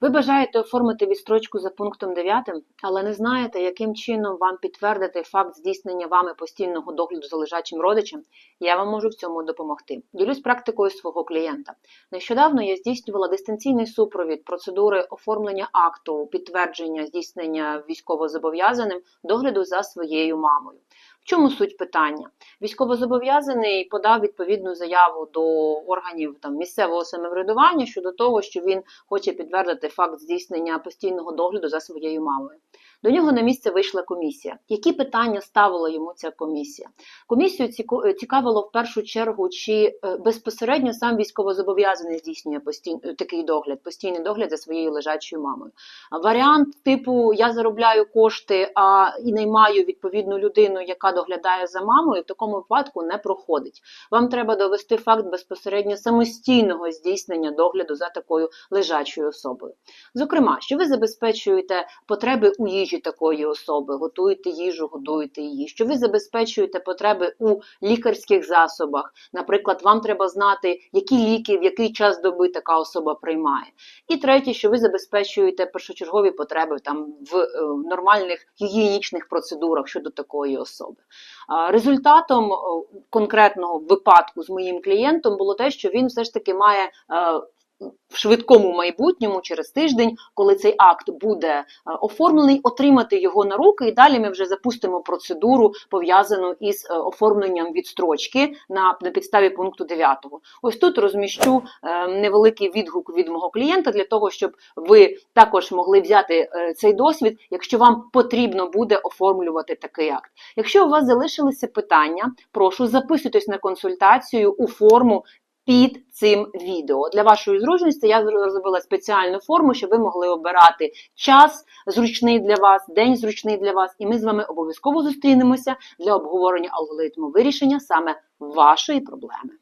Ви бажаєте оформити відстрочку за пунктом 9, але не знаєте, яким чином вам підтвердити факт здійснення вами постійного догляду за лежачим родичем. Я вам можу в цьому допомогти. Ділюсь практикою свого клієнта. Нещодавно я здійснювала дистанційний супровід процедури оформлення акту підтвердження здійснення військовозобов'язаним догляду за своєю мамою. Чому суть питання? Військовозобов'язаний подав відповідну заяву до органів там місцевого самоврядування щодо того, що він хоче підтвердити факт здійснення постійного догляду за своєю мамою. До нього на місце вийшла комісія. Які питання ставила йому ця комісія? Комісію цікавило в першу чергу, чи е, безпосередньо сам військовозобов'язаний здійснює постій... такий догляд, постійний догляд за своєю лежачою мамою. Варіант типу я заробляю кошти а і наймаю відповідну людину, яка доглядає за мамою, в такому випадку не проходить. Вам треба довести факт безпосередньо самостійного здійснення догляду за такою лежачою особою. Зокрема, що ви забезпечуєте потреби у їжі такої особи, готуєте їжу, годуєте її, що ви забезпечуєте потреби у лікарських засобах. Наприклад, вам треба знати, які ліки, в який час доби така особа приймає. І третє, що ви забезпечуєте першочергові потреби там в е, нормальних гігієнічних процедурах щодо такої особи. Результатом е, конкретного випадку з моїм клієнтом було те, що він все ж таки має. В швидкому майбутньому, через тиждень, коли цей акт буде е, оформлений, отримати його на руки, і далі ми вже запустимо процедуру пов'язану із е, оформленням відстрочки на, підставі пункту 9. Ось тут розміщу е, невеликий відгук від мого клієнта для того, щоб ви також могли взяти цей досвід, якщо вам потрібно буде оформлювати такий акт. Якщо у вас залишилися питання, прошу записуйтесь на консультацію у форму. Під цим відео для вашої зручності я зробила спеціальну форму, щоб ви могли обирати час зручний для вас, день зручний для вас, і ми з вами обов'язково зустрінемося для обговорення алгоритму вирішення саме вашої проблеми.